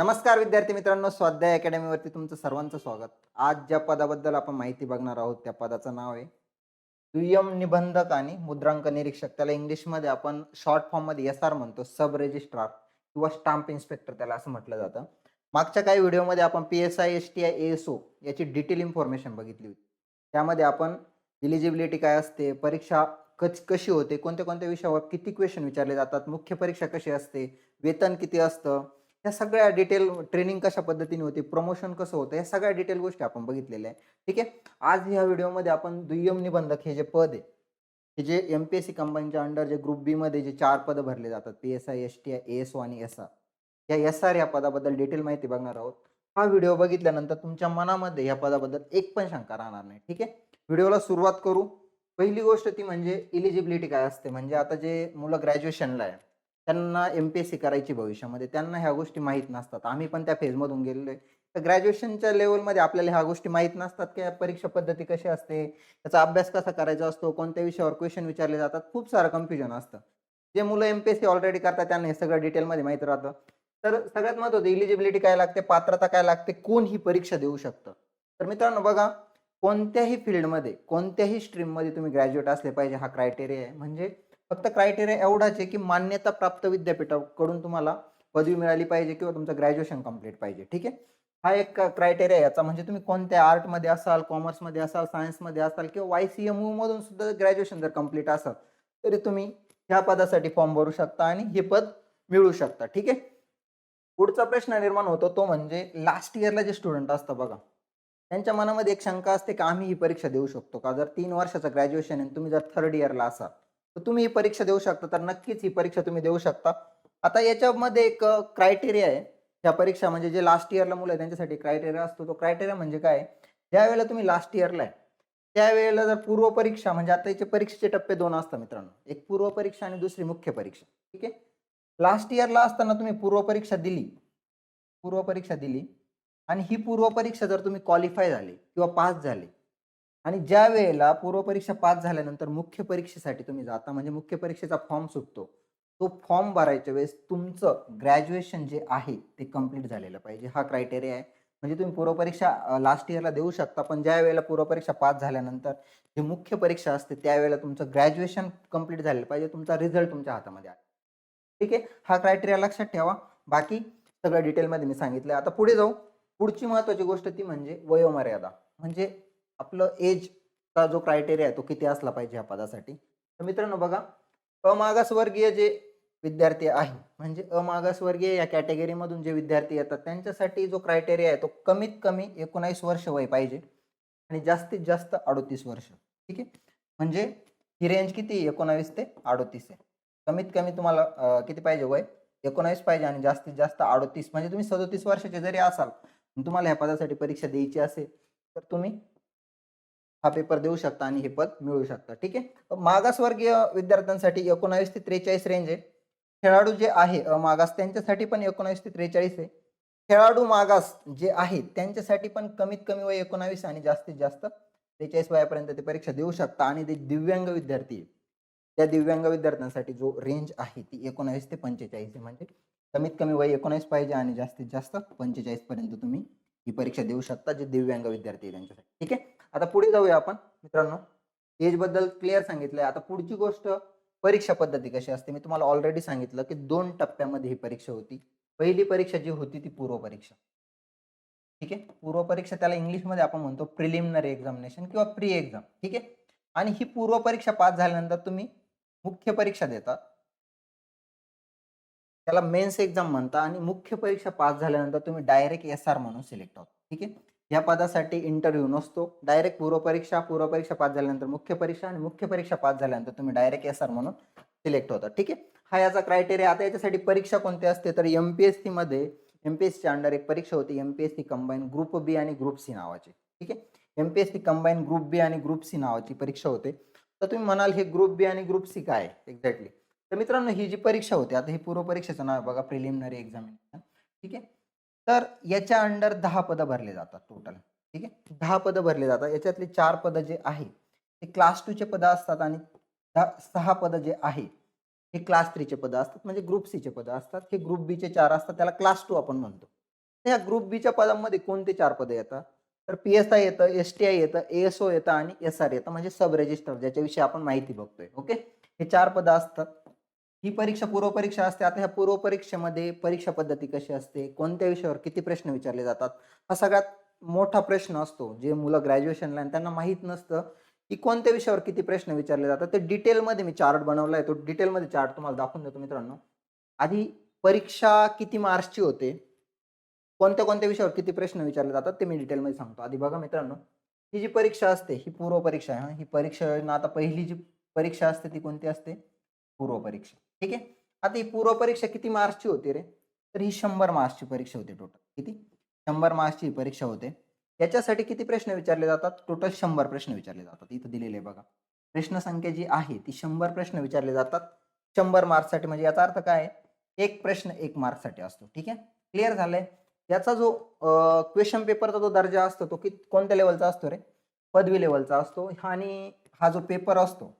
नमस्कार विद्यार्थी मित्रांनो स्वाध्याय अकॅडमीवरती तुमचं सर्वांचं स्वागत. आज ज्या पदाबद्दल आपण माहिती बघणार आहोत त्या पदाचं नाव आहे दुय्यम निबंधक आणि मुद्रांक निरीक्षक. त्याला इंग्लिशमध्ये आपण शॉर्ट फॉर्ममध्ये एस आर म्हणतो सब रेजिस्ट्रार किंवा स्टाम्प इन्स्पेक्टर त्याला असं म्हटलं जातं. मागच्या काही व्हिडिओमध्ये आपण P S I S T I S O याची डिटेल इन्फॉर्मेशन बघितली होती. त्यामध्ये आपण इलिजिबिलिटी काय असते परीक्षा कच कशी होते कोणत्या कोणत्या विषयावर किती क्वेश्चन विचारले जातात मुख्य परीक्षा कशी असते वेतन किती असतं या सगळ्या डिटेल ट्रेनिंग कशा पद्धतीने होते प्रमोशन कसं होतं या सगळ्या डिटेल गोष्टी आपण बघितलेल्या आहे ठीक आहे? आज ह्या व्हिडिओमध्ये आपण दुय्यम निबंधक हे जे पद आहे हे जे एम पी एस सी कंपनीच्या अंडर जे ग्रुप बी मध्ये जे चार पदं भरले जातात P S I S T I S O आणि एस आर या एस आर या पदाबद्दल डिटेल माहिती बघणार आहोत. हा व्हिडिओ बघितल्यानंतर तुमच्या मनामध्ये या पदाबद्दल एक पण शंका राहणार नाही. ठीक आहे? व्हिडिओला सुरुवात करू. पहिली गोष्ट ती म्हणजे इलिजिबिलिटी काय असते? म्हणजे आता जे मुलं ग्रॅज्युएशनला आहे त्यांना एम पी एस सी करायची भविष्यामध्ये. त्यांना ह्या गोष्टी माहीत नसतात. आम्ही पण त्या फेजमधून गेलेलो आहे. तर ग्रॅज्युएशनच्या लेवलमध्ये आपल्याला ह्या गोष्टी माहीत नसतात की परीक्षा पद्धती कशी असते त्याचा अभ्यास कसा करायचा असतो कोणत्या विषयावर क्वेश्चन विचारले जातात खूप सारं कन्फ्युजन असतं. जे मुलं M P S C already करतात त्यांना हे सगळं डिटेलमध्ये माहीत राहतं. तर सगळ्यात महत्त्वाचं इलिजिबिलिटी काय लागते पात्रता काय लागते कोण ही परीक्षा देऊ शकतं? तर मित्रांनो बघा कोणत्याही फील्डमध्ये कोणत्याही स्ट्रीममध्ये तुम्ही ग्रॅज्युएट असले पाहिजे हा क्रायटेरिया आहे. म्हणजे फक्त क्रायटेरिया एवढाच आहे की मान्यता प्राप्त विद्यापीठाकडून तुम्हाला पदवी मिळाली पाहिजे किंवा तुमचं ग्रॅज्युएशन कंप्लीट पाहिजे. ठीक आहे? हा एक क्रायटेरिया याचा म्हणजे तुम्ही कोणत्या आर्टमध्ये असाल कॉमर्समध्ये असाल सायन्समध्ये असाल किंवा वाय सी एम मधून सुद्धा ग्रॅज्युएशन जर कंप्लीट असाल तरी तुम्ही ह्या पदासाठी फॉर्म भरू शकता आणि हे पद मिळू शकता. ठीक आहे? पुढचा प्रश्न निर्माण होतो तो म्हणजे लास्ट इयरला जे स्टुडंट असतं बघा त्यांच्या मनामध्ये एक शंका असते की आम्ही ही परीक्षा देऊ शकतो का? जर तीन वर्षाचं ग्रॅज्युएशन आहे तुम्ही जर थर्ड इयरला असाल तर तुम्ही ही परीक्षा देऊ शकता तर नक्कीच ही परीक्षा तुम्ही देऊ शकता. आता याच्यामध्ये एक क्रायटेरिया आहे. ह्या परीक्षा म्हणजे जे लास्ट इयरला मुलं आहे त्यांच्यासाठी क्रायटेरिया असतो. तो क्रायटेरिया म्हणजे काय ज्या वेळेला तुम्ही लास्ट इयरला आहे त्यावेळेला जर पूर्व परीक्षा म्हणजे आता याचे परीक्षेचे टप्पे दोन असतात मित्रांनो. एक पूर्व परीक्षा आणि दुसरी मुख्य परीक्षा. ठीक आहे? लास्ट इयरला असताना तुम्ही पूर्व परीक्षा दिली. पूर्व परीक्षा दिली. आणि ही पूर्व परीक्षा जर तुम्ही क्वालिफाय झाले किंवा पास झाले आणि ज्या वेळेला पूर्व परीक्षा पास झाल्यानंतर मुख्य परीक्षेसाठी तुम्ही जाता म्हणजे मुख्य परीक्षेचा फॉर्म सुटतो तो फॉर्म भरायच्या वेळेस तुमचं ग्रॅज्युएशन जे आहे ते कंप्लीट झालेलं पाहिजे. हा क्रायटेरिया आहे. म्हणजे तुम्ही पूर्व परीक्षा लास्ट इयरला देऊ शकता पण ज्या वेळेला पूर्वपरीक्षा पास झाल्यानंतर जी मुख्य परीक्षा असते त्यावेळेला तुमचं ग्रॅज्युएशन कंप्लीट झालेलं पाहिजे तुमचा रिझल्ट तुमच्या हातामध्ये आहे. ठीक आहे? हा क्रायटेरिया लक्षात ठेवा. बाकी सगळं डिटेलमध्ये मी सांगितलं आता पुढे जाऊ. पुढची महत्त्वाची गोष्ट ती म्हणजे वयोमर्यादा. म्हणजे आपलं एजचा जो क्रायटेरिया आहे तो किती असला पाहिजे या पदासाठी. तर मित्रांनो बघा अमागासवर्गीय जे विद्यार्थी आहे म्हणजे अमागासवर्गीय या कॅटेगरीमधून जे विद्यार्थी येतात त्यांच्यासाठी जो क्रायटेरिया आहे तो कमीत कमी एकोणावीस वर्ष वय पाहिजे आणि जास्तीत जास्त अडोतीस वर्ष. ठीक आहे? म्हणजे ही रेंज किती एकोणावीस ते अडोतीस आहे. कमीत कमी तुम्हाला किती पाहिजे वय? एकोणावीस पाहिजे आणि जास्तीत जास्त अडोतीस. म्हणजे तुम्ही सदोतीस वर्षाचे जरी असाल तुम्हाला ह्या पदासाठी परीक्षा द्यायची असेल तर तुम्ही हा पेपर देऊ शकता आणि हे पद मिळू शकता. ठीक आहे? मागासवर्गीय विद्यार्थ्यांसाठी एकोणावीस ते त्रेचाळीस रेंज आहे. खेळाडू जे आहे मागास त्यांच्यासाठी पण एकोणावीस ते त्रेचाळीस आहे. खेळाडू मागास जे आहे त्यांच्यासाठी पण कमीत कमी वय एकोणावीस आणि जास्तीत जास्त त्रेचाळीस वयापर्यंत ते परीक्षा देऊ शकता आणि ते दिव्यांग विद्यार्थी त्या दिव्यांग विद्यार्थ्यांसाठी जो रेंज आहे ती एकोणावीस ते पंचेचाळीस आहे. म्हणजे कमीत कमी वय एकोणावीस पाहिजे आणि जास्तीत जास्त पंचेचाळीस पर्यंत तुम्ही ही परीक्षा देऊ शकता जे दिव्यांग विद्यार्थी आहे त्यांच्यासाठी. ठीक आहे? आता पुढे जाऊया आपण मित्रांनो. एजबद्दल क्लिअर सांगितलंय. आता पुढची गोष्ट परीक्षा पद्धती कशी असते? मी तुम्हाला ऑलरेडी सांगितलं की दोन टप्प्यामध्ये ही परीक्षा होती. पहिली परीक्षा जी होती ती पूर्व परीक्षा. ठीक आहे? पूर्व परीक्षा त्याला इंग्लिशमध्ये आपण म्हणतो प्रिलिमिनरी एक्झामिनेशन किंवा प्री एक्झाम ठीक आहे? आणि ही पूर्व परीक्षा पास झाल्यानंतर तुम्ही मुख्य परीक्षा देता. त्याला मेन्स एक्झाम म्हणता आणि मुख्य परीक्षा पास झाल्यानंतर तुम्ही डायरेक्ट एस आर म्हणून सिलेक्ट होता. ठीक आहे? या पदासाठी इंटरव्ह्यू नसतो. डायरेक्ट पूर्व परीक्षा पूर्व परीक्षा पास झाल्यानंतर मुख्य परीक्षा आणि मुख्य परीक्षा पास झाल्यानंतर तुम्ही डायरेक्ट एस आर म्हणून सिलेक्ट होता. ठीक आहे? हा याचा क्रायटेरिया आता याच्यासाठी परीक्षा कोणती असते? तर एम पी एसमध्ये एम पी एस च्या अंडर एक परीक्षा होती. M P S C combine group B आणि ग्रुप सी नावाची. ठीक आहे? M P S C combine group B आणि ग्रुप सी नावाची परीक्षा होते. तर तुम्ही म्हणाल हे ग्रुप बी आणि ग्रुप सी काय? एक्झॅक्टली तर मित्रांनो ही जी परीक्षा होती आता ही पूर्व परीक्षेचं नाव आहे बघा प्रिलिमिनरी एक्झामिनेशन ठीक आहे? तर याच्या अंडर दहा पदं भरले जातात टोटल ठीक आहे? दहा पदं भरले जातात. याच्यातले चार पदं जे आहे ते क्लास टूचे पदं असतात आणि सहा पदं जे आहे हे क्लास थ्रीचे पदं असतात. म्हणजे ग्रुप सीचे पदं असतात. हे ग्रुप बीचे चार असतात. त्याला क्लास टू आपण म्हणतो. या ग्रुप बीच्या पदांमध्ये कोणते चार पदं येतात? तर पी एस आय येतं एस टी आय येतं एस ओ येतं आणि एस आर येतं. म्हणजे सब रजिस्टर ज्याच्याविषयी आपण माहिती बघतोय. ओके हे चार पदं असतात. ही परीक्षा पूर्वपरीक्षा असते. आता ह्या पूर्व परीक्षेमध्ये परीक्षा पद्धती कशी असते? कोणत्या विषयावर किती प्रश्न विचारले जातात? हा सगळ्यात मोठा प्रश्न असतो जे मुलं ग्रॅज्युएशनला आणि त्यांना माहीत नसतं की कोणत्या विषयावर किती प्रश्न विचारले जातात. ते डिटेलमध्ये मी चार्ट बनवला आहे तो डिटेलमध्ये चार्ट तुम्हाला दाखवून देतो मित्रांनो. आधी परीक्षा किती मार्क्सची होते? कोणत्या कोणत्या विषयावर किती प्रश्न विचारले जातात ते मी डिटेलमध्ये सांगतो. आधी बघा मित्रांनो. ही जी परीक्षा असते ही पूर्व परीक्षा आहे. ही परीक्षा योजना आता पहिली जी परीक्षा असते ती कोणती असते? पूर्व परीक्षा ठीक आहे? आता ही पूर्व परीक्षा किती मार्क्सची होती रे? तर ही शंभर मार्क्सची परीक्षा होती टोटल किती? शंभर मार्क्सची ही परीक्षा होते. याच्यासाठी किती प्रश्न विचारले जातात? टोटल शंभर प्रश्न विचारले जातात. इथं दिलेले आहे बघा. प्रश्न संख्या जी आहे ती शंभर प्रश्न विचारले जातात. शंभर मार्क्ससाठी म्हणजे याचा अर्थ काय एक प्रश्न एक मार्क्ससाठी असतो. ठीक आहे? क्लिअर झालंय? याचा जो क्वेश्चन पेपरचा जो दर्जा असतो तो कि कोणत्या लेवलचा असतो रे? पदवी लेवलचा असतो. आणि हा जो पेपर असतो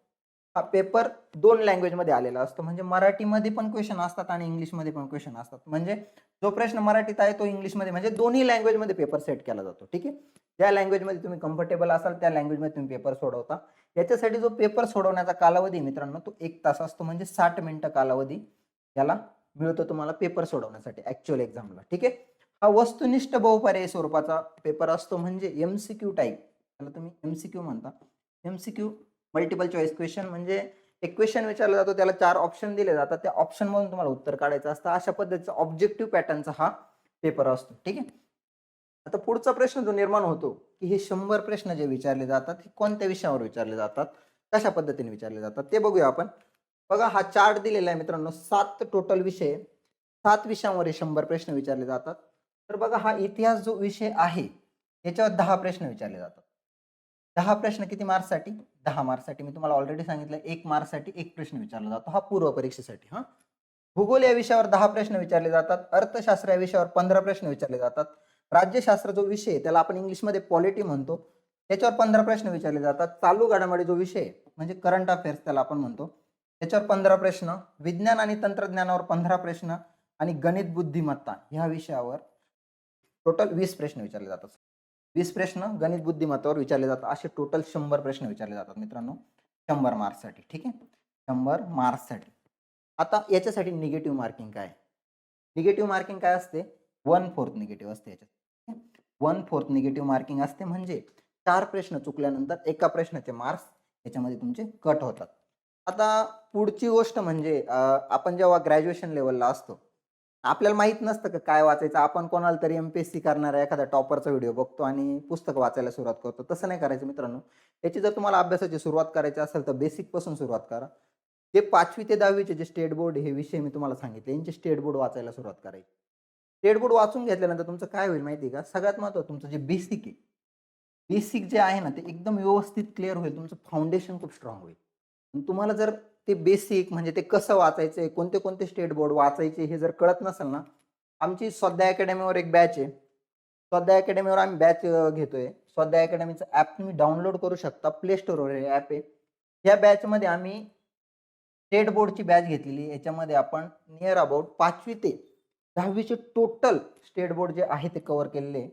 हा पेपर दोन लँग्वेजमध्ये आलेला असतो. म्हणजे मराठीमध्ये पण क्वेश्चन असतात आणि इंग्लिशमध्ये पण क्वेश्चन असतात. म्हणजे जो प्रश्न मराठीत आहे तो इंग्लिशमध्ये म्हणजे दोन्ही लँग्वेजमध्ये पेपर सेट केला जातो. ठीक आहे? ज्या लँग्वेजमध्ये तुम्ही कम्फर्टेबल असाल त्या लँग्वेजमध्ये तुम्ही पेपर सोडवता. याच्यासाठी जो पेपर सोडवण्याचा कालावधी मित्रांनो तो एक तास असतो. म्हणजे साठ मिनिटं कालावधी याला मिळतो तुम्हाला पेपर सोडवण्यासाठी ॲक्च्युअल एक्झामला ठीक आहे? हा वस्तुनिष्ठ बहुपर्यायी स्वरूपाचा पेपर असतो. म्हणजे एम सी क्यू टाईप त्याला तुम्ही एम सी क्यू म्हणता. M C Q multiple choice question म्हणजे एक क्वेश्चन विचारला जातो त्याला चार ऑप्शन दिले जातात. त्या ऑप्शन मधून तुम्हाला उत्तर काढायचं असतं. अशा पद्धतीचा ऑब्जेक्टिव्ह पॅटर्नचा हा पेपर असतो. ठीक आहे? आता पुढचा प्रश्न जो निर्माण होतो की हे शंभर प्रश्न जे विचारले जातात हे कोणत्या विषयावर विचारले जातात? कशा पद्धतीने विचारले जातात? ते बघूया आपण. बघा हा चार्ट दिलेला आहे मित्रांनो. सात टोटल विषय. सात विषयांवर हे शंभर प्रश्न विचारले जातात. तर बघा हा इतिहास जो विषय आहे याच्यावर दहा प्रश्न विचारले जातात. दहा प्रश्न किती मार्क्ससाठी? दहा मार्क्ससाठी. मी तुम्हाला ऑलरेडी सांगितलं एक मार्क्ससाठी एक प्रश्न विचारला जातो हा पूर्व परीक्षेसाठी हा. भूगोल या विषयावर दहा प्रश्न विचारले जातात अर्थशास्त्र या विषयावर पंधरा प्रश्न विचारले जातात. राज्यशास्त्र जो विषय आहे, त्याला आपण इंग्लिशमध्ये पॉलिटी म्हणतो त्याच्यावर पंधरा प्रश्न विचारले जातात. चालू घडामोडी जो विषय म्हणजे करंट अफेअर्स त्याला आपण म्हणतो त्याच्यावर पंधरा प्रश्न विज्ञान आणि तंत्रज्ञानावर पंधरा प्रश्न आणि गणित बुद्धिमत्ता ह्या विषयावर टोटल वीस प्रश्न विचारले जातात. वीस प्रश्न गणित बुद्धिमत्तावर विचारले जातात. असे टोटल शंभर प्रश्न विचारले जातात मित्रांनो. शंभर मार्क्ससाठी ठीक आहे? शंभर मार्क्ससाठी आता याच्यासाठी निगेटिव्ह मार्किंग काय? निगेटिव्ह मार्किंग काय असते? वन फोर्थ निगेटिव्ह असते याच्यात. वन फोर्थ निगेटिव्ह मार्किंग असते म्हणजे चार प्रश्न चुकल्यानंतर एका प्रश्नाचे मार्क्स याच्यामध्ये तुमचे कट होतात. आता पुढची गोष्ट म्हणजे आपण जेव्हा ग्रॅज्युएशन लेवलला असतो आपल्याला माहीत नसतं का काय वाचायचं? आपण कोणाला तरी एमपीएससी करणारा एखादा टॉपरचा व्हिडिओ बघतो आणि पुस्तक वाचायला सुरुवात करतो. तसं नाही करायचं मित्रांनो. याची जर तुम्हाला अभ्यासाची सुरुवात करायची असेल तर बेसिकपासून सुरुवात करा. जे पाचवी ते दहावीचे जे स्टेट बोर्ड हे विषय मी तुम्हाला सांगितले. यांचे स्टेट बोर्ड वाचायला सुरुवात करायची. स्टेट बोर्ड वाचून घेतल्यानंतर तुमचं काय होईल माहिती आहे का? सगळ्यात महत्त्वाचं तुमचं जे बेसिक आहे बेसिक जे आहे ना ते एकदम व्यवस्थित क्लिअर होईल. तुमचं फाउंडेशन खूप स्ट्रॉंग होईल. तुम्हाला जर ते बेसिक म्हणजे ते कसं वाचायचं कोणते कोणते स्टेट बोर्ड वाचायचे हे जर कळत नसेल ना आमची स्वाध्याय अकॅडमीवर एक बॅच आहे. स्वाध्याय अकॅडमीवर आम्ही बॅच घेतोय. स्वाध्याय अकॅडमीचं ॲप तुम्ही डाउनलोड करू शकता. प्ले स्टोरवर हे ॲप आहे. या बॅचमध्ये आम्ही स्टेट बोर्डची बॅच घेतलेली याच्यामध्ये आपण नियर अबाउट पाचवी ते दहावीचे टोटल स्टेट बोर्ड जे आहे ते कव्हर केलेले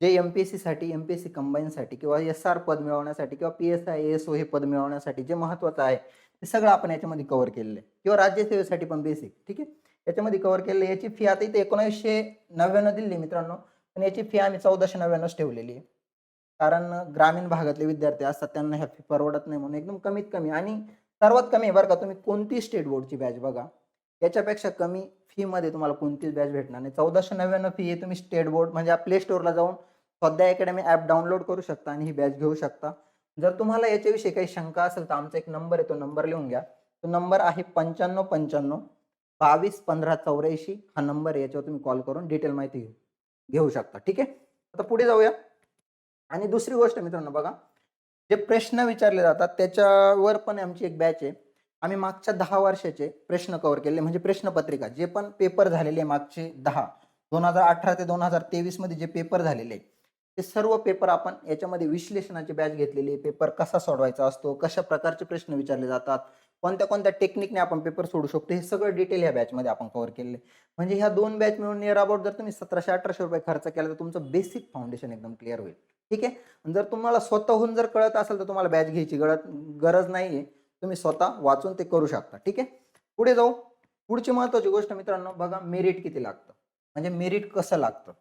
जे एम पी एस सीसाठी एम पी एस सी कंबाईनसाठी किंवा एस आर पद मिळवण्यासाठी किंवा P S I S O हे पद मिळवण्यासाठी जे महत्त्वाचं आहे हे सगळं आपण याच्यामध्ये कव्हर केलेलं आहे. किंवा राज्यसेवेसाठी पण बेसिक ठीक आहे? याच्यामध्ये कव्हर केलेलं आहे. याची फी आता इथे एकोणीसशे नव्याण्णव दिली मित्रांनो. पण याची फी आम्ही चौदाशे नव्याण्णवच ठेवलेली आहे. कारण ग्रामीण भागातले विद्यार्थी असतात त्यांना ह्या फी परवडत नाही म्हणून एकदम कमीत कमी आणि सर्वात कमी आहे बरं का तुम्ही कोणती स्टेट बोर्डची बॅच बघा. याच्यापेक्षा कमी फीमध्ये तुम्हाला कोणतीच बॅच भेटणार नाही. चौदाशे नव्याण्णव फी हे तुम्ही स्टेट बोर्ड म्हणजे प्ले स्टोअरला जाऊन सध्या अकॅडमी ॲप डाउनलोड करू शकता आणि ही बॅच घेऊ शकता. जर तुम्हाला याच्याविषयी काही शंका असेल तर आमचा एक नंबर आहे तो नंबर लिहून घ्या. तो नंबर आहे पंच्याण्णव पंच्याण्णव बावीस पंधरा चौऱ्याऐंशी. हा नंबर आहे याच्यावर तुम्ही कॉल करून डिटेल माहिती घेऊ घेऊ शकता ठीक आहे? आता पुढे जाऊया. आणि दुसरी गोष्ट मित्रांनो बघा. जे प्रश्न विचारले जातात त्याच्यावर पण आमची एक बॅच आहे. आम्ही मागच्या दहा वर्षाचे प्रश्न कव्हर केले म्हणजे प्रश्नपत्रिका जे पण पेपर झालेले आहे मागचे दहा. दोन हजार अठरा ते दोन हजार तेवीसमध्ये जे पेपर झालेले हे सर्व पेपर आपण याच्यामध्ये विश्लेषणाची बॅच घेतलेली पेपर कसा सोडवायचा असतो कशा प्रकारचे प्रश्न विचारले जातात कोणत्या कोणत्या टेक्निकने आपण पेपर सोडू शकतो हे सगळं डिटेल ह्या बॅचमध्ये आपण कव्हर केलेलं आहे म्हणजे ह्या दोन बॅच मिळून नियर अबाउट जर तुम्ही सतराशे अठराशे रुपये खर्च केला तर तुमचं बेसिक फाउंडेशन एकदम क्लिअर होईल. ठीक आहे? जर तुम्हाला स्वतःहून जर कळत असेल तर तुम्हाला बॅच घ्यायची गरज गरज नाही आहे तुम्ही स्वतः वाचून ते करू शकता. ठीक आहे? पुढे जाऊ. पुढची महत्वाची गोष्ट मित्रांनो बघा मेरिट किती लागतं. म्हणजे मेरिट कसं लागतं?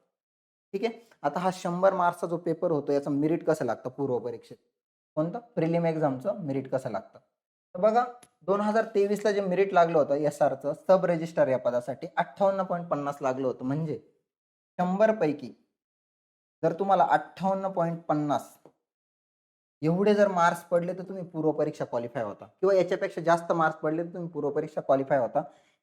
ठीक आहे? आता हा शंभर मार्क्सचा जो पेपर होतो याचं मेरिट कसं लागतं पूर्व परीक्षेत? कोणतं? प्रिलिम एक्झामचं मेरिट कसं लागतं? तर बघा दोन हजार तेवीसला जे मेरिट लागलं होतं एस आरचं सब रजिस्टर या पदासाठी अठ्ठावन्न पॉईंट पन्नास लागलं होतं. म्हणजे शंभरपैकी जर तुम्हाला अठ्ठावन्न पॉईंट पन्नास एवढे जर मार्क्स पडले तर तुम्ही पूर्व परीक्षा क्वालिफाय होता. किंवा याच्यापेक्षा जास्त मार्क्स पडले तर तुम्ही पूर्व परीक्षा क्वालिफाय होता.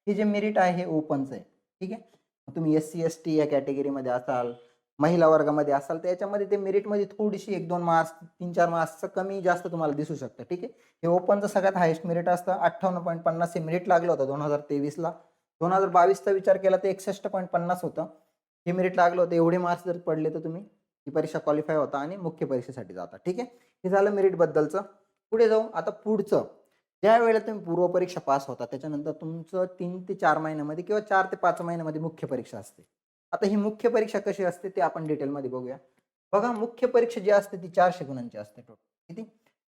हे जे मेरिट आहे हे ओपनचं आहे. ठीक आहे? तुम्ही एस सी एस टी या कॅटेगरीमध्ये असाल महिला वर्गामध्ये असाल तर याच्यामध्ये ते मेरिटमध्ये थोडीशी एक दोन मार्क्स तीन चार मार्क्सचं कमी जास्त तुम्हाला दिसू शकतं ठीक आहे? हे ओपनचं सगळ्यात हायेस्ट मेरिट असतं. अठ्ठावन्न पॉईंट पन्नास हे मेरिट लागलं होतं दोन हजार तेवीसला. दोन हजार बावीसचा विचार केला तर एकसष्ट पॉईंट पन्नास होतं. हे मेरिट लागलं होतं. एवढे मार्क्स जर पडले तर तुम्ही ही परीक्षा क्वालिफाय होता आणि मुख्य परीक्षेसाठी जाता ठीक आहे? हे झालं मेरिटबद्दलचं पुढे जाऊ. आता पुढचं. ज्या वेळेला तुम्ही पूर्व परीक्षा पास होता त्याच्यानंतर तुमचं तीन ते चार महिन्यामध्ये किंवा चार ते पाच महिन्यामध्ये मुख्य परीक्षा असते. आता ही मुख्य परीक्षा कशी असते ते आपण डिटेलमध्ये बघूया. बघा मुख्य परीक्षा जी असते ती चारशे गुणांची असते टोटल किती?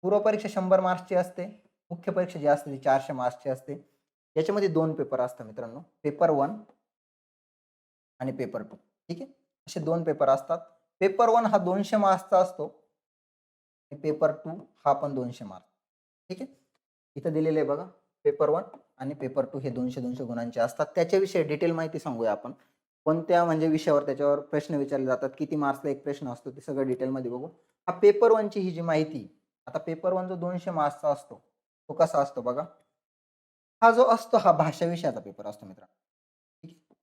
पूर्व परीक्षा शंभर मार्क्सची असते मुख्य परीक्षा जी असते ती चारशे मार्क्सची असते. याच्यामध्ये दोन पेपर असतात मित्रांनो. पेपर वन आणि पेपर टू ठीक आहे? असे दोन पेपर असतात. पेपर वन हा दोनशे मार्क्सचा असतो. पेपर टू हा पण दोनशे मार्क्स. ठीक आहे? इथं दिलेले आहे बघा. पेपर वन आणि पेपर टू हे दोनशे दोनशे गुणांचे असतात. त्याच्याविषयी डिटेल माहिती सांगूया आपण. कोणत्या म्हणजे विषयावर त्याच्यावर प्रश्न विचारले जातात किती मार्क्सला एक प्रश्न असतो ते सगळं डिटेलमध्ये बघू. हा पेपर वनची ही जी माहिती आता पेपर वन जो दोनशे मार्क्सचा असतो तो कसा असतो बघा. हा जो असतो हा भाषा विषयाचा पेपर असतो मित्रांनो.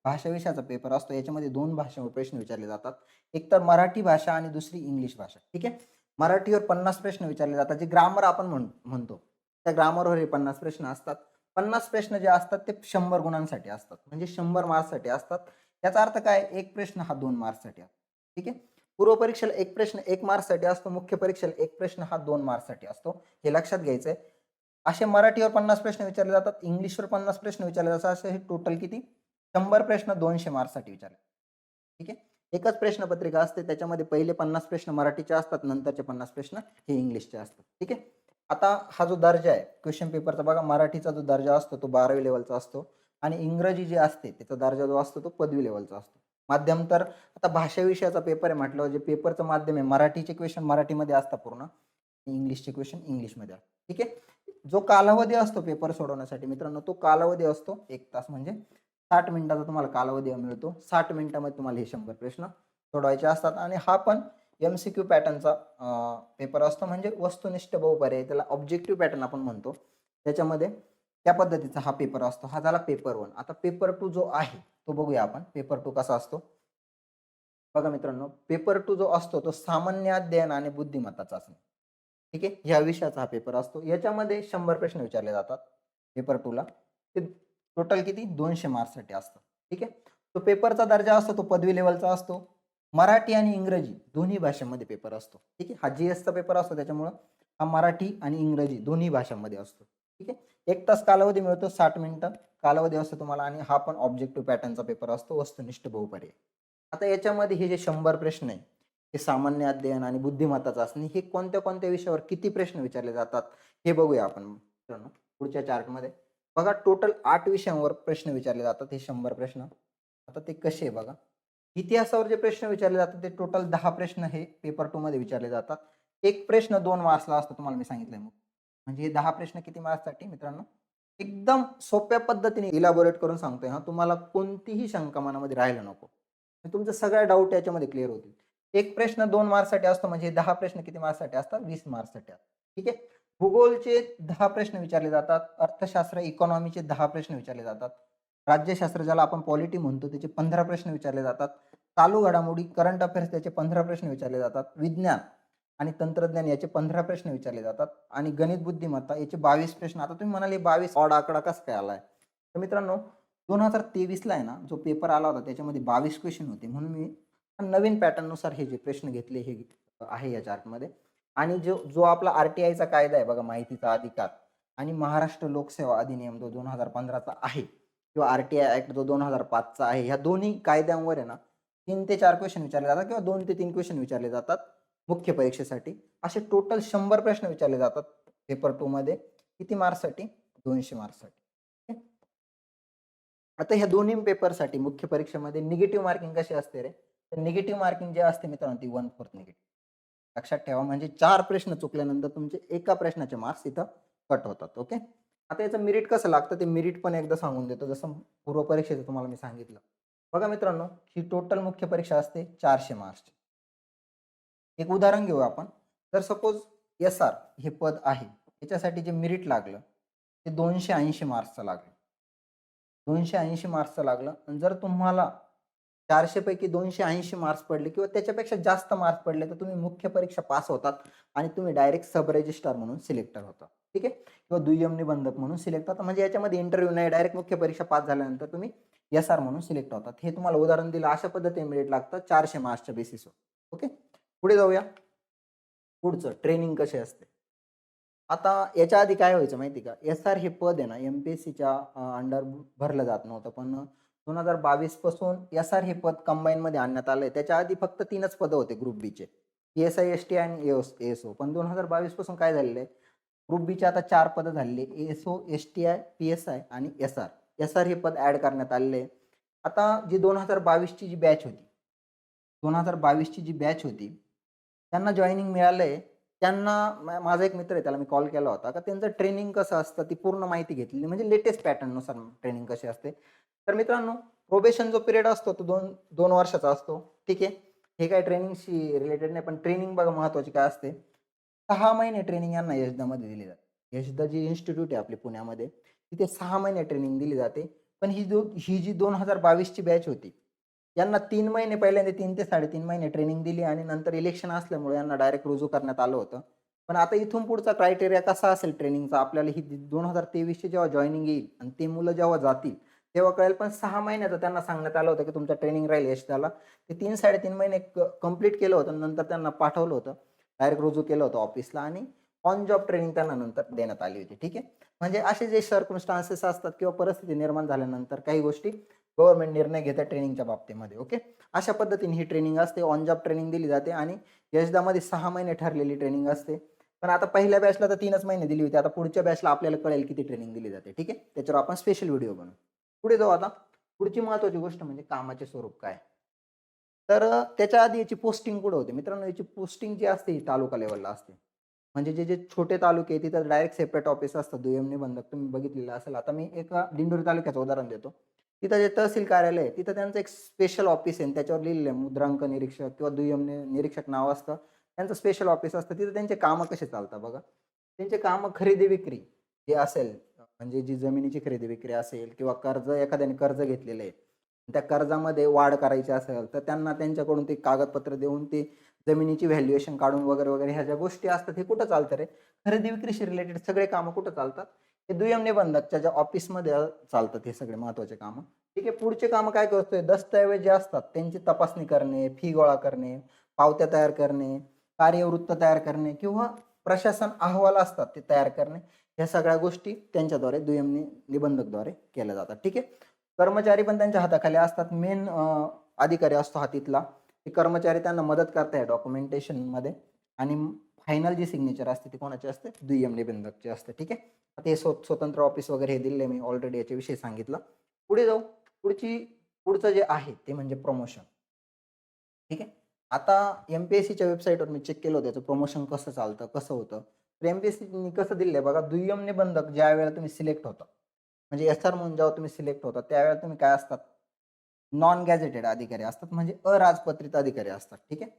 भाषा विषयाचा पेपर असतो याच्यामध्ये दोन भाषेवर प्रश्न विचारले जातात. एक तर मराठी भाषा आणि दुसरी इंग्लिश भाषा. ठीक आहे? मराठीवर पन्नास प्रश्न विचारले जातात जे ग्रामर आपण म्हण म्हणतो. त्या ग्रामरवर हे पन्नास प्रश्न असतात. पन्नास प्रश्न जे असतात ते शंभर गुणांसाठी असतात. म्हणजे शंभर मार्क्ससाठी असतात. याचा अर्थ काय? एक प्रश्न हा दोन मार्कसाठी असतो. ठीक आहे? पूर्व परीक्षेला एक प्रश्न एक मार्कसाठी असतो मुख्य परीक्षेला एक प्रश्न हा दोन मार्कसाठी असतो. हे लक्षात घ्यायचंय. असे मराठीवर पन्नास प्रश्न विचारले जातात इंग्लिशवर पन्नास प्रश्न विचारले जातात. असे हे टोटल किती? शंभर प्रश्न दोनशे मार्कसाठी विचारले. ठीक आहे? एकच प्रश्नपत्रिका असते त्याच्यामध्ये पहिले पन्नास प्रश्न मराठीचे असतात नंतरचे पन्नास प्रश्न हे इंग्लिशचे असतात. ठीक आहे? आता हा जो दर्जा आहे क्वेश्चन पेपरचा बघा मराठीचा जो दर्जा असतो तो बारावी लेवलचा असतो. आणि इंग्रजी जे असते त्याचा दर्जा जो असतो तो पदवी लेवलचा असतो. माध्यम तर आता भाषाविषयाचा पेपर आहे म्हटलं जे पेपरचं माध्यम आहे मराठीचे क्वेश्चन मराठीमध्ये असतात पूर्ण. इंग्लिशचे क्वेश्चन इंग्लिशमध्ये असतात. ठीक आहे? जो कालावधी असतो पेपर सोडवण्यासाठी मित्रांनो तो कालावधी असतो एक तास म्हणजे साठ मिनिटाचा तुम्हाला कालावधी मिळतो. साठ मिनिटामध्ये तुम्हाला हे शंभर प्रश्न सोडवायचे असतात आणि हा पण एम सी क्यू पॅटर्नचा पेपर असतो. म्हणजे वस्तुनिष्ठ बहुपर्याय त्याला ऑब्जेक्टिव्ह पॅटर्न आपण म्हणतो. त्याच्यामध्ये त्या पद्धतीचा हा पेपर असतो. हा झाला पेपर वन आता पेपर टू जो आहे तो बघूया आपण. पेपर टू कसा असतो? बघा मित्रांनो पेपर टू जो असतो तो सामान्य अध्ययन आणि बुद्धिमत्ता चाचणी ठीक आहे? ह्या विषयाचा हा पेपर असतो. याच्यामध्ये शंभर प्रश्न विचारले जातात पेपर टूला ते टोटल किती? दोनशे मार्क्ससाठी असतं. ठीक आहे? तो पेपरचा दर्जा असतो तो पदवी लेवलचा असतो. मराठी आणि इंग्रजी दोन्ही भाषांमध्ये पेपर असतो. ठीक आहे? हा जी एसचा पेपर असतो त्याच्यामुळं. हा मराठी आणि इंग्रजी दोन्ही भाषांमध्ये असतो. ठीक आहे? एक तास कालावधी मिळतो साठ मिनिटं कालावधी असतो तुम्हाला आणि हा पण ऑब्जेक्टिव्ह पॅटर्नचा पेपर असतो वस्तुनिष्ठ बहुपर्याय. आता याच्यामध्ये हे जे शंभर प्रश्न आहे हे सामान्य अध्ययन आणि बुद्धिमत्ता चाचणी हे कोणत्या कोणत्या विषयावर किती प्रश्न विचारले जातात हे बघूया आपण मित्रांनो पुढच्या चार्टमध्ये बघा टोटल आठ विषयांवर प्रश्न विचारले जातात हे शंभर प्रश्न. आता ते कसे आहे बघा. इतिहासावर जे प्रश्न विचारले जातात ते टोटल दहा प्रश्न हे पेपर टू मध्ये विचारले जातात. एक प्रश्न दोन मार्क्सला असतो तुम्हाला मी सांगितलंय मग. म्हणजे हे दहा प्रश्न किती मार्क्ससाठी मित्रांनो? एकदम सोप्या पद्धतीने इलॅबोरेट करून सांगतोय हा. तुम्हाला कोणतीही शंका मनामध्ये राहायला नको. तुमचं सगळ्या डाऊट याच्यामध्ये क्लिअर होतील. एक प्रश्न दोन मार्क्ससाठी असतो म्हणजे दहा प्रश्न किती मार्क्ससाठी असतात? वीस मार्क्ससाठी असतात. ठीक आहे? भूगोलचे दहा प्रश्न विचारले जातात अर्थशास्त्र इकॉनॉमीचे दहा प्रश्न विचारले जातात राज्यशास्त्र ज्याला आपण पॉलिटी म्हणतो त्याचे पंधरा प्रश्न विचारले जातात चालू घडामोडी करंट अफेअर्स त्याचे पंधरा प्रश्न विचारले जातात विज्ञान आणि तंत्रज्ञान याचे पंधरा प्रश्न विचारले जातात आणि गणित बुद्धिमत्ता याचे बावीस प्रश्न. आता तुम्ही म्हणाले बावीस ऑड आकडा कसा काय आलाय? तर मित्रांनो दोन हजार तेवीसला आहे ना जो पेपर आला होता त्याच्यामध्ये बावीस क्वेश्चन होते. म्हणून मी नवीन पॅटर्ननुसार हे जे प्रश्न घेतले हे आहे या चार्टमध्ये आणि जो जो आपला आर टी आयचा कायदा आहे बघा माहितीचा अधिकार आणि महाराष्ट्र लोकसेवा अधिनियम जो दोन हजार पंधराचा आहे किंवा आर टी आय ऍक्ट जो दोन हजार पाचचा आहे ह्या दोन्ही कायद्यांवर आहे ना तीन ते चार क्वेश्चन विचारले जातात किंवा दोन ते तीन क्वेश्चन विचारले जातात. मुख्य परीक्षेसाठी. असे टोटल शंभर प्रश्न विचारले जातात पेपर टू मध्ये. किती मार्क्ससाठी दोनशे मार्क्ससाठी आता ह्या दोन्ही पेपरसाठी मुख्य परीक्षेमध्ये निगेटिव्ह मार्किंग कशी असते रे? तर निगेटिव्ह मार्किंग जे असते मित्रांनो ती वन फोर्थ निगेटिव्ह लक्षात ठेवा म्हणजे चार प्रश्न चुकल्यानंतर तुमचे एका प्रश्नाचे मार्क्स इथं कट होतात. ओके आता याचं मिरिट कसं लागतं? ते मिरिट पण एकदा सांगून देतो. जसं पूर्व परीक्षेचं तुम्हाला मी सांगितलं. बघा मित्रांनो ही टोटल मुख्य परीक्षा असते चारशे मार्क्सची एक उदाहरण घेऊ आपण. तर सपोज एस आर हे पद आहे. याच्यासाठी जे मेरिट लागलं ते दोनशे ऐंशी मार्क्सचं लागलं. दोनशे ऐंशी मार्क्सचं लागलं. आणि जर तुम्हाला चारशेपैकी दोनशे ऐंशी मार्क्स पडले किंवा त्याच्यापेक्षा जास्त मार्क्स पडले तर तुम्ही मुख्य परीक्षा पास होतात आणि तुम्ही डायरेक्ट सब रजिस्टर म्हणून सिलेक्टर होता. ठीक आहे? किंवा दुय्यम निबंधक म्हणून सिलेक्ट होता. म्हणजे याच्यामध्ये इंटरव्ह्यू नाही डायरेक्ट मुख्य परीक्षा पास झाल्यानंतर तुम्ही एस आर म्हणून सिलेक्ट होतात. हे तुम्हाला उदाहरण दिलं. अशा पद्धतीने मेरिट लागतं. चारशे मार्क्सच्या बेसिसवर ओके? पुढे जाऊया. पुढचं ट्रेनिंग कसे असते? आता याच्या आधी काय व्हायचं माहिती का? एस आर हे पद आहे ना एम पी एस सीच्या अंडर भरलं जात नव्हतं. पण दोन हजार बावीसपासून एस आर हे पद कंबाईनमध्ये आणण्यात आणण्यात आलंय. त्याच्या आधी फक्त तीनच पदं होते ग्रुप बीचे एस आय एस टी आणि एस ओ पण दोन हजार बावीसपासून काय झालेलं आहे? ग्रुप बीचे आता चार पदं झालेली S O S T I P S I आणि एस आर एस आर हे पद ऍड करण्यात आलेले आहे. आता जी दोन हजार बावीसची जी बॅच होती दोन हजार बावीसची जी बॅच होती त्यांना जॉईनिंग मिळालंय. त्यांना माझा एक मित्र आहे त्याला मी कॉल केला होता. का त्यांचं ट्रेनिंग कसं असतं ती पूर्ण माहिती घेतलेली. म्हणजे लेटेस्ट पॅटर्ननुसार ट्रेनिंग कशी असते. तर मित्रांनो प्रोबेशन जो पिरियड असतो तो दोन दोन वर्षाचा असतो. ठीक आहे? हे काय ट्रेनिंगशी रिलेटेड नाही पण ट्रेनिंग बघा महत्त्वाची काय असते. सहा महिने ट्रेनिंग यांना यशदामध्ये दिली जाते. यशदा जी इन्स्टिट्यूट आहे आपली पुण्यामध्ये. तिथे सहा महिने ट्रेनिंग दिली जाते. पण ही जो ही जी दोन हजार बावीसची बॅच होती यांना तीन महिने पहिल्यांदा तीन ते साडेतीन महिने ट्रेनिंग दिली आणि नंतर इलेक्शन असल्यामुळे यांना डायरेक्ट रुजू करण्यात आलं होतं. पण आता इथून पुढचा क्रायटेरिया कसा असेल ट्रेनिंगचा आपल्याला ही दोन हजार तेवीसची जेव्हा जॉईनिंग येईल आणि ते मुलं जेव्हा जातील तेव्हा कळेल. पण सहा महिन्याचं त्यांना सांगण्यात आलं होतं की तुमचं ट्रेनिंग राहील यश त्याला ते तीन साडेतीन महिने कंप्लीट केलं होतं नंतर त्यांना पाठवलं होतं. डायरेक्ट रुजू केलं होतं ऑफिसला आणि ऑन जॉब ट्रेनिंग त्यांना नंतर देण्यात आली होती. ठीक आहे? म्हणजे असे जे सर्कमस्टान्सेस असतात किंवा परिस्थिती निर्माण झाल्यानंतर काही गोष्टी गव्हर्नमेंट निर्णय घेतात ट्रेनिंगच्या बाबतीमध्ये ओके? अशा पद्धतीने ही ट्रेनिंग असते ऑन जॉब ट्रेनिंग दिली जाते आणि यशदामध्ये सहा महिने ठरलेली ट्रेनिंग असते. पण आता पहिल्या बॅचला तर तीनच महिने दिली होती आता पुढच्या बॅचला आपल्याला कळेल किती ट्रेनिंग दिली जाते ठीक आहे? त्याच्यावर आपण स्पेशल व्हिडिओ बनवू. पुढे जाऊ आता. पुढची महत्वाची गोष्ट म्हणजे कामाचे स्वरूप काय? तर त्याच्या आधी याची पोस्टिंग कुठं होते? मित्रांनो याची पोस्टिंग जी असते ही तालुका लेवलला असते. म्हणजे जे जे छोटे तालुके आहेत, तिथं डायरेक्ट सेपरेट ऑफिस असतं दुय्यम निबंधक तुम्ही बघितलेलं असेल. आता मी एका दिंडोरी तालुक्याचं उदाहरण देतो. तिथं जे तहसील कार्यालय आहे तिथं त्यांचं एक स्पेशल ऑफिस आहे. आणि त्याच्यावर लिहिलेलं आहे मुद्रांक निरीक्षक किंवा दुय्यम निरीक्षक नाव असतं. त्यांचं स्पेशल ऑफिस असतं. तिथं त्यांचे कामं कसे चालतात बघा. त्यांचे कामं खरेदी विक्री जे असेल म्हणजे जी जमिनीची खरेदी विक्री असेल किंवा कर्ज एखाद्याने कर्ज घेतलेलं आहे त्या कर्जामध्ये वाढ करायची असेल तर त्यांना त्यांच्याकडून ते कागदपत्र देऊन ते जमिनीची व्हॅल्युएशन काढून वगैरे वगैरे ह्या ज्या गोष्टी असतात हे कुठं चालतं रे? खरेदी विक्रीशी रिलेटेड सगळे कामं कुठं चालतात? हे दुय्यम निबंधकच्या ज्या ऑफिसमध्ये चालतात हे सगळे महत्त्वाचे कामं. ठीक आहे पुढचे कामं काय करतोय? दस्तऐवज जे असतात त्यांची तपासणी करणे फी गोळा करणे पावत्या तयार करणे कार्यवृत्त तयार करणे किंवा प्रशासन अहवाल असतात ते तयार करणे ह्या सगळ्या गोष्टी त्यांच्याद्वारे दुय्यम निबंधकद्वारे केल्या जातात. ठीक आहे? कर्मचारी पण त्यांच्या हाताखाली असतात. मेन अधिकारी असतो हातीतला ते कर्मचारी त्यांना मदत करताय डॉक्युमेंटेशनमध्ये आणि फायनल जी सिग्नेचर असते ती कोणाची असते? दुय्यम निबंधकची असते. ठीक आहे? आता हे स्व- स्वतंत्र ऑफिस वगैरे हे दिले मी ऑलरेडी याच्याविषयी सांगितलं. पुढे जाऊ. पुढची पुढचं जे आहे ते म्हणजे प्रमोशन ठीक आहे? आता एम पी एस सीच्या वेबसाईटवर मी चेक केलं होतं. त्याचं प्रमोशन कसं चालतं कसं होतं? तर एम पी एस सीनी कसं दिलं आहे बघा? दुय्यम निबंधक ज्या वेळेला तुम्ही सिलेक्ट होता. म्हणजे एस आर म्हणून जेव्हा तुम्ही सिलेक्ट होता त्यावेळेला तुम्ही काय असतात? नॉन गॅझेटेड अधिकारी असतात. म्हणजे अराजपत्रित अधिकारी असतात. ठीक आहे?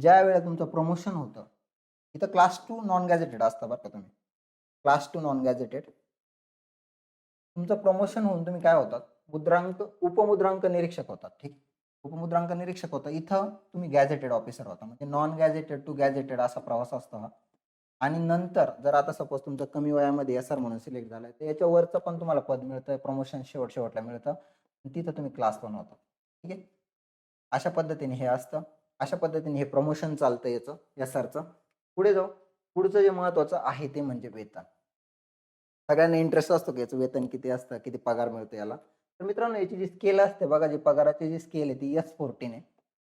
ज्या वेळेला तुमचं प्रमोशन होतं इथं क्लास टू नॉन गॅझेटेड असता बरं का तुम्ही. क्लास टू नॉन गॅझेटेड तुमचं प्रमोशन होऊन तुम्ही काय होतात? मुद्रांक उपमुद्रांक निरीक्षक होतात ठीक? उपमुद्रांक निरीक्षक होता. इथं तुम्ही गॅझेटेड ऑफिसर होता. म्हणजे नॉन गॅझेटेड टू गॅझेटेड असा प्रवास असतो हा. आणि नंतर जर आता सपोज तुमचं कमी वयामध्ये एस आर म्हणून सिलेक्ट झालं तर याच्यावरचं पण तुम्हाला पद मिळतं प्रमोशन शेवट शेवटला मिळतं. तिथं तुम्ही क्लास पण होता ठीक आहे? अशा पद्धतीने हे असतं. अशा पद्धतीने हे प्रमोशन चालतं याचं एस आरचं पुढे जाऊ. पुढचं जे महत्वाचं आहे ते म्हणजे वेतन. सगळ्यांना इंटरेस्ट असतो की याचं वेतन किती असतं किती पगार मिळतो याला. तर मित्रांनो याची जी स्केल असते बघा जी पगाराची जी स्केल आहे ती एस फोर्टीन आहे.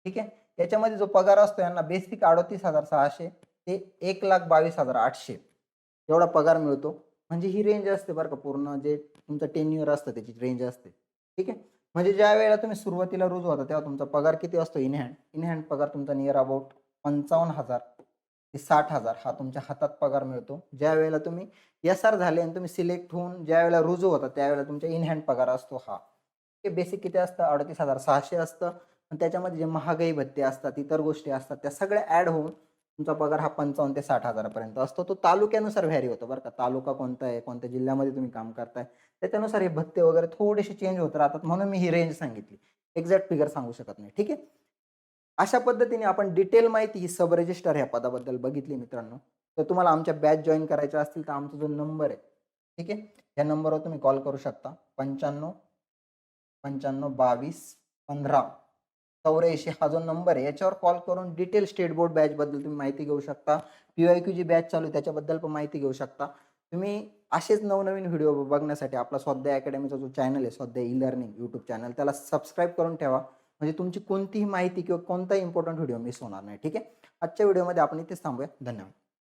ठीक आहे? याच्यामध्ये जो पगार असतो यांना बेसिक अडतीस हजार सहाशे ते एक लाख बावीस हजार आठशे एवढा पगार मिळतो. म्हणजे ही रेंज असते बरं का पूर्ण जे तुमचं टेन्युअर असतं त्याची रेंज असते. ठीक आहे? म्हणजे ज्या वेळेला तुम्ही सुरुवातीला रुजू होता तेव्हा तुमचा पगार किती असतो? इन हँड इन हँड पगार तुमचा नियर अबाउट पंचावन्न हजार. ते साठ हजार हा तुमच्या हातात पगार मिळतो. ज्या वेळेला तुम्ही एस आर झाले आणि तुम्ही सिलेक्ट होऊन ज्या वेळेला रुजू होता त्यावेळेला तुमच्या इन हँड पगार असतो हा. ते बेसिक किती असतं? अडतीस हजार सहाशे असतं. आणि त्याच्यामध्ये जे महागाई भत्ते असतात इतर गोष्टी असतात त्या सगळ्या ॲड होऊन तुमचा पगार हा पंचावन्न ते साठ हजारापर्यंत असतो. तो तालुक्यानुसार व्हॅरी होतो बरं का. तालुका कोणता आहे कोणत्या जिल्ह्यामध्ये तुम्ही काम करताय त्याच्यानुसार हे भत्ते वगैरे थोडेसे चेंज होत राहतात म्हणून मी ही रेंज सांगितली. एक्झॅक्ट फिगर सांगू शकत नाही. ठीक आहे? अशा पद्धतीने आपण डिटेल माहिती ही सब रजिस्टर ह्या पदाबद्दल बघितली मित्रांनो. तर तुम्हाला आमच्या बॅच जॉईन करायच्या असतील तर आमचा जो नंबर आहे ठीक आहे? या नंबरवर तुम्ही कॉल करू शकता. पंच्याण्णव पंच्याण्णव बावीस पंधरा. चौऱ्याऐंशी हा जो नंबर आहे याच्यावर कॉल करून डिटेल स्टेट बोर्ड बॅचबद्दल तुम्ही माहिती घेऊ शकता. P Y Q G batch चालू आहे त्याच्याबद्दल पण माहिती घेऊ शकता. तुम्ही असेच नवनवीन व्हिडिओ बघण्यासाठी आपला स्वाध्याय अकॅडमीचा जो चॅनल आहे Swadhyay e learning YouTube channel त्याला सबस्क्राईब करून ठेवा. म्हणजे तुमची कोणतीही माहिती किंवा कोणताही इम्पॉर्टंट व्हिडिओ मिस होणार नाही. ठीक आहे? आजच्या व्हिडिओमध्ये आपण इथेच थांबूया. धन्यवाद.